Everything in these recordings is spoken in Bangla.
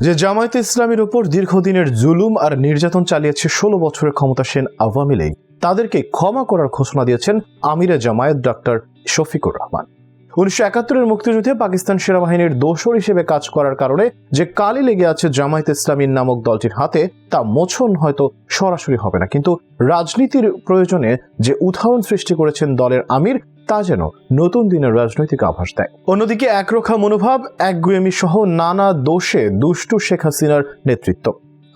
যে জামায়াতে ইসলামের উপর দীর্ঘদিনের জুলুম আর নির্যাতন চালিয়েছে ষোলো বছরের ক্ষমতাসীন আওয়ামী লীগ, তাদেরকে ক্ষমা করার ঘোষণা দিয়েছেন আমিরে জামায়াত ডক্টর শফিকুর রহমান। উনিশশো একাত্তরের মুক্তিযুদ্ধে পাকিস্তান সেনাবাহিনীর দোসর হিসেবে কাজ করার কারণে যে কালি লেগে আছে জামায়াত ইসলামীর নামক দলটির হাতে, তা মোছন হয়তো সরাসরি হবে না। কিন্তু রাজনীতির প্রয়োজনে যে উদাহরণ সৃষ্টি করেছেন দলের আমির তা যেন নতুন দিনের রাজনৈতিক আভাস দেয়। অন্যদিকে একরোখা মনোভাব, একগুয়েমি সহ নানা দোষে দুষ্টু শেখ হাসিনার নেতৃত্ব।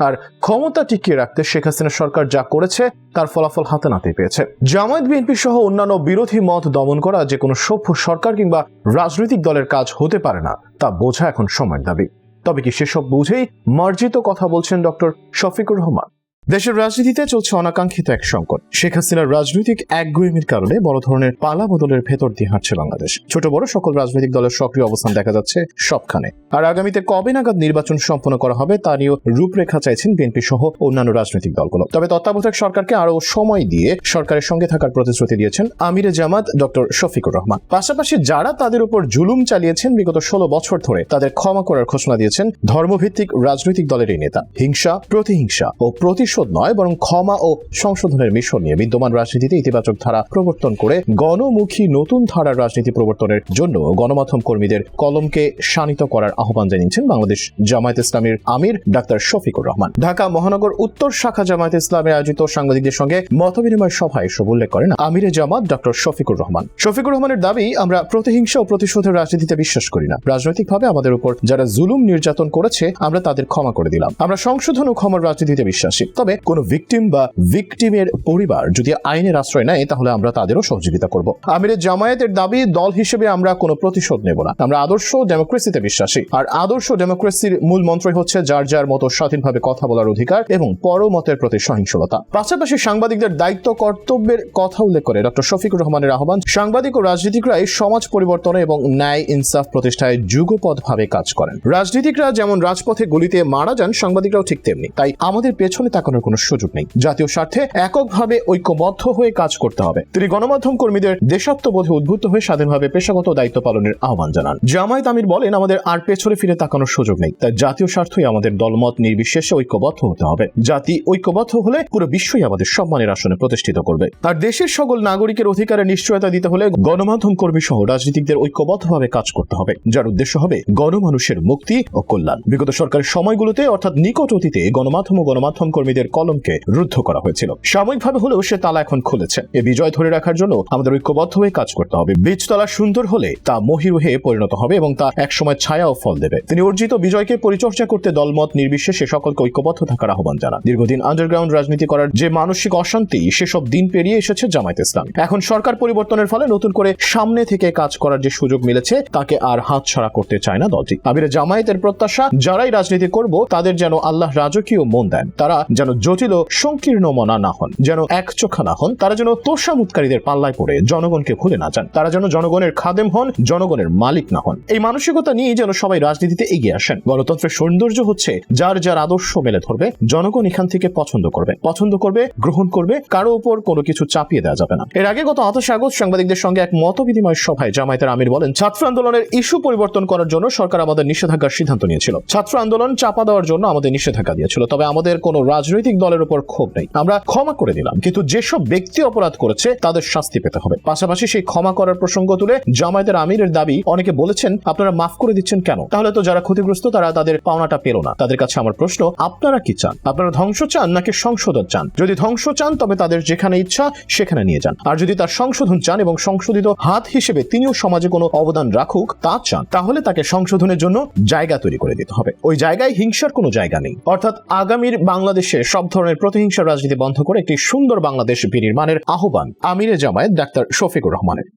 আর ক্ষমতা টিকিয়ে রাখতে শেখ হাসিনা সরকার যা করেছে, তার ফলাফল হাতে নাতে পেয়েছে। জামায়াত বিএনপি সহ অন্যান্য বিরোধী মত দমন করা যে কোনো সভ্য সরকার কিংবা রাজনৈতিক দলের কাজ হতে পারে না, তা বোঝা এখন সময়ের দাবি। তবে কি সেসব বুঝেই মার্জিত কথা বলছেন ডক্টর শফিকুর রহমান? দেশের রাজনীতিতে চলছে অনাকাঙ্ক্ষিত এক সংকট। শেখ হাসিনার রাজনৈতিক একগুয়েমির কারণে বড় ধরনের পালা বদলের ভেতর দিয়ে হাঁটছে বাংলাদেশ। ছোট বড় সকল রাজনৈতিক দলের সক্রিয় অবস্থান দেখা যাচ্ছে সবখানে। আর আগামীতে কবে নাগাদ নির্বাচন সম্পন্ন করা হবে তা নিয়েও রূপরেখা চাইছেন বিএনপি সহ অন্যান্য রাজনৈতিক দলগুলো। তবে তত্ত্বাবধায়ক সরকারকে আরও সময় দিয়ে সরকারের সঙ্গে থাকার প্রতিশ্রুতি দিয়েছেন আমিরে জামাত ডক্টর শফিকুর রহমান। পাশাপাশি যারা তাদের উপর জুলুম চালিয়েছেন বিগত ষোলো বছর ধরে, তাদের ক্ষমা করার ঘোষণা দিয়েছেন ধর্মভিত্তিক রাজনৈতিক দলের এই নেতা। হিংসা, প্রতিহিংসা ও প্রতিশোধ নয়, বরং ক্ষমা ও সংশোধনের মিশন নিয়ে বিদ্যমান রাজনীতিতে ইতিবাচক ধারা প্রবর্তন করে গণমুখী নতুন ধারার রাজনীতি প্রবর্তনের জন্য গণমাধ্যম কর্মীদের কলমকে শানিত করার আহ্বান জানিয়েছেন বাংলাদেশ জামায়াত ইসলামের আমির ডাক্তার শফিকুর রহমান। ঢাকা মহানগর উত্তর শাখা জামায়াত ইসলামে আয়োজিত সাংবাদিকদের সঙ্গে মতবিনিময় সভায় এসব উল্লেখ করেন আমিরে জামাত ডক্টর শফিকুর রহমান। শফিকুর রহমানের দাবি, আমরা প্রতিহিংসা ও প্রতিশোধের রাজনীতিতে বিশ্বাস করি না। রাজনৈতিকভাবে আমাদের উপর যারা জুলুম নির্যাতন করেছে, আমরা তাদের ক্ষমা করে দিলাম। আমরা সংশোধন ও ক্ষমার রাজনীতিতে বিশ্বাসী। তবে কোনো ভিকটিম বা ভিকটিমের পরিবার যদি আইনের আশ্রয় নেয়, তাহলে আমরা তাদেরও সহযোগিতা করব। আমিরের জামায়াতের দাবি, দল হিসেবে আমরা কোনো প্রতিশোধ নেব না। আমরা আদর্শ ডেমোক্রেসিতে বিশ্বাসী। আর আদর্শ ডেমোক্রেসির মূল মন্ত্রই হচ্ছে যার যার মতো স্বাধীনভাবে কথা বলার অধিকার এবং পরমতের প্রতি সহিংসতা। পাশাপাশি সাংবাদিকদের দায়িত্ব, কর্তব্যের কথা উল্লেখ করে ডক্টর শফিকুর রহমানের আহ্বান, সাংবাদিক ও রাজনীতিকরাই সমাজ পরিবর্তনে এবং ন্যায় ইনসাফ প্রতিষ্ঠায় যুগপথভাবে কাজ করেন। রাজনীতিকরা যেমন রাজপথে গুলিতে মারা যান, সাংবাদিকরাও ঠিক তেমনি। তাই আমাদের পেছনে তাকানোর কোনো সুযোগ নেই। জাতীয় স্বার্থে এককভাবে ঐক্যবদ্ধ হয়ে কাজ করতে হবে। তিনি গণমাধ্যম কর্মীদের দেশাত্মবোধে উদ্বুদ্ধ হয়ে স্বাধীনভাবে পেশাগত দায়িত্ব পালনের আহ্বান জানান। জামায়াত আমির বলেন, আমাদের আর পেছনে ফিরে তাকানোর সুযোগ নেই। তাই জাতীয় স্বার্থই আমাদের দলমত নির্বিশেষে ঐক্যবদ্ধ হতে হবে। জাতি ঐক্যবদ্ধ হলে পুরো বিশ্বই আমাদের সম্মানের আসনে প্রতিষ্ঠিত করবে। আর দেশের সকল নাগরিকের অধিকারের নিশ্চয়তা দিতে হলে গণমাধ্যম কর্মী সহ রাজনীতিকদের ঐক্যবদ্ধভাবে কাজ করতে হবে। যার উদ্দেশ্য হবে গণমানুষের মুক্তি ও কল্যাণ। বিগত সরকারের সময়গুলোতে অর্থাৎ নিকট অতীতে গণমাধ্যম ও গণমাধ্যম কর্মীদের কলমকে রুদ্ধ করা হয়েছিল। সাময়িকভাবে হলেও সে তালা এখন খুলেছে। এ বিজয় ধরে রাখার জন্য আমাদের ঐক্যবদ্ধ হয়ে কাজ করতে হবে। বীজতলা সুন্দর হলে তা মহিরুহে পরিণত হবে এবং তা একসময় ছায়া ও ফল দেবে। তিনি অর্জিত বিজয়কে পরিচর্যা করতে দলমত নির্বিশেষে সকলকে ঐক্যবদ্ধ থাকার আহ্বান জানান। দীর্ঘদিন আন্ডারগ্রাউন্ড রাজনীতি করার যে মানসিক অশান্তি, সেসব দিন পেরিয়ে এসেছে জামায়াত ইসলাম। এখন সরকার পরিবর্তনের ফলে নতুন করে সামনে থেকে কাজ করার যে সুযোগ মিলেছে, তাকে আর হাতছাড়া করতে চায় না দলটি। আমিরে জামায়াতের প্রত্যাশা, যারাই রাজনীতি করব, তাদের যেন আল্লাহ রাজকীয় মন দেন। তারা যেন জটিল ও সংকীর্ণ মনা না হন, যেন এক চোখা না হন, তারা যেন তোষামুৎকারীদের পাল্লায় পড়ে জনগণকে ভুলে না যান, তারা যেন জনগণের খাদেম হন, জনগণের মালিক না হন। এই মানসিকতা নিয়ে যেন সবাই রাজনীতিতে এগিয়ে আসেন। গণতন্ত্রের সৌন্দর্য হচ্ছে যার যার আদর্শ মেলে ধরবে, জনগণ এখান থেকে পছন্দ করবে পছন্দ করবে, গ্রহণ করবে, কারও উপর কোনো কিছু চাপিয়ে দেওয়া যাবে না। এর আগে গত আঠাশে আগস্ট সাংবাদিকদের সঙ্গে এক মত বিনিময় সভায় জামায়াতের আমির বলেন, ছাত্র আন্দোলনের ইস্যু পরিবর্তন করার জন্য সরকার আমাদের নিষেধাজ্ঞার সিদ্ধান্ত নিয়েছিল। ছাত্র আন্দোলন চাপা দেওয়ার জন্য আমাদের নিষেধাজ্ঞা দিয়েছিল, তবে আমাদের কোনো রাজনৈতিক দলের উপর ক্ষোভ নেই। আমরা ক্ষমা করে দিলাম, কিন্তু যেসব ব্যক্তি অপরাধ করেছে, তাদের শাস্তি পেতে হবে। পাশাপাশি সেই ক্ষমা করার প্রসঙ্গ তুলে জামায়াতের আমিরের দাবি, অনেকে বলেছেন, আপনারা মাফ করে দিচ্ছেন কেন? তাহলে তো যারা ক্ষতিগ্রস্ত, তারা তাদের পাওনাটা পেল না। তাদের কাছে আমার প্রশ্ন, আপনারা কি চান? আপনারা ধ্বংস চান নাকি সংশোধন চান? যদি ধ্বংস চান, তবে তাদের যেখানে ইচ্ছা, সেখানে নিয়ে যান। আর যদি তার সংশোধন চান এবং সংশোধিত হাত হিসেবে তিনিও সমাজে কোনো অবদান রাখুক, তা চান, তাহলে তাকে সংশোধনের জন্য জায়গা তৈরি করে দিতে হবে। ওই জায়গায় হিংসার কোনো জায়গা নেই। অর্থাৎ আগামীর বাংলাদেশে সব ধরনের প্রতিহিংসার রাজনীতি বন্ধ করে একটি সুন্দর বাংলাদেশ বিনির্মাণের আহ্বান আমিরে জামায়াত ডাক্তার শফিকুর রহমানের।